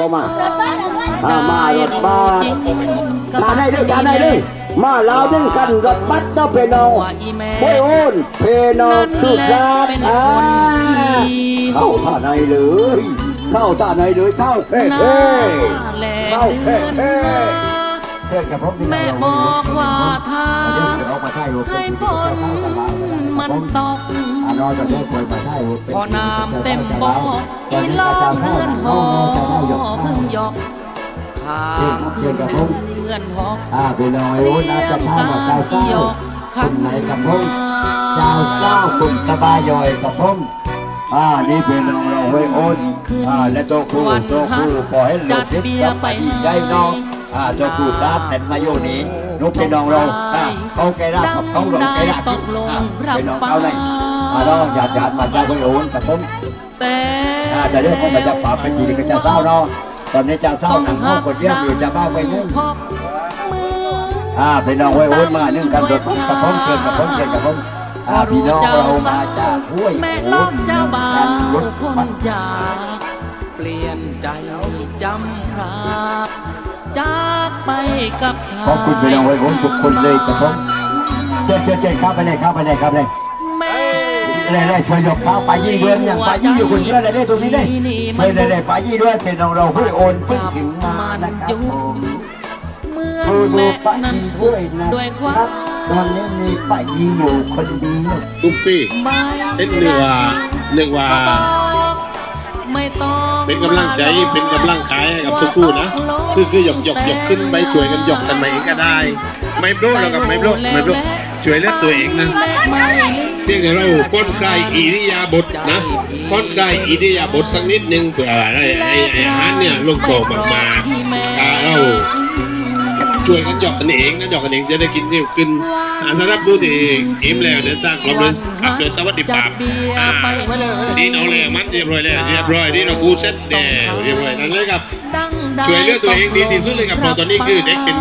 ก็มาอ่ามารถบัสจานได้ด้วยจานได้ด้วยมาลาดึงกันรถบัสต้องเป็นเอาโอ้ยโอนเพนอทุสานอ่าเข้าท่าในเลยเข้าท่าในเลยเข้าเฮ้เฮ้เข้าเฮ้เฮ้เชิญกับผมที่แม่บอกว่าถ้าเดี๋ยวออกมาให้ฝนมันตก นอกจากนี้คอยมาใช่รูปพอน้ำเต็มบ่ออีล้องเลื่อนหอพึ่งหยอกข้ามคืนเลื่อนหอกอาพี่น้องไอ้โอ้น่าจะข้ามมาเจ้าเศร้าคุณไหนกับผมเจ้าเศร้าคุณสบายย่อยกับผมอ่านี่เป็นน้องเราไว้โอนอ่าและตัวครูตัวครูปล่อยให้หลูกทิพย์กับไปใหญ่น้องอ่าตัวครูรับแต่มาโยนี้นุกเป็นน้องเราอ่าเขาแกรับเขาเราแกรับอ่าเป็นน้อง เขาเลยอ่าน้องหยาดหยาดมาเจ้าไว้โอนกับผมแต่อ่าจะเรียกว่ามันจะป่าไปกี่ก็จะเศร้าเนาะตอนนี้จะเศร้าหนังห้องกดเยี่ยมอยู่จะบ้าไปนึ่งพกมืออ่าพี่น้องไว้โอนมานึ่งกันโดดพุ่งกับผมเกินกับผมเกินกับผมอ่าพี่น้องเรามาจากห้วยแม่โอลอนกเจ้าบ่ากันวรถคนบัสจากเปลี่ยนใจจำพรากจากไปกับชายขอบคุณพี่น้องไว้โอนทุกคนเลยกับผมเชิญเชิญเชิญเข้าไปเลยเข้าไปเลยครับเลยแม่เลย เลยช่วยยกข้าวไปยี่เดือนอย่างไปยี่อยู่คนเดียวเลยได้ตรงนี้เลยไม่ได้เลยไปยี่ด้วยพี่น้องเราห้โอนเพิ่งถึงมานะครับผมเมื่อนดูดูแม่ป้านั้นยีทุด้วกยนะด้วยความตอนนี้มีป้ายี่อยู่คนเดียวบุฟฟี่เป็นเนื้อเนื้อว่าไม่ต้องเป็นกำลังใจเป็นกำลังใจให้กับทุกคู่นะคือคือหยกหยกหยกขึ้นไปช่วยกันหยกกันใหม่เองก็ได้ ไม่โบรแล้วกับไม่โบรไม่โบรช่วยเลือตัวเองนะ เพียงแต่เราป้นกายอิริยาบถนะป้นกายอิริยาบถสักนิดนึงเผื่ออะไรไอ้ไอ้ฮาร์ดเนี่ยลงโตมากๆอ่าเราช่วยกันหยอกกันเองนะหยอกกันเองจะได้กินนิ่วขึ้นอาสำหรับผู้ที่อิ่มแล้วเดินทางกลับเลยอับเดินสวัสดิภาพอ่าดีนเอาเลยมันเรียบร้อยแล้วเรียบร้อยดีเรากูเซ็ตแดงเรียบร้อยนั่นเลยครับช่วยเลือตัวเองดีที่สุดเลยครับตอนนี้คือเด็กเป็น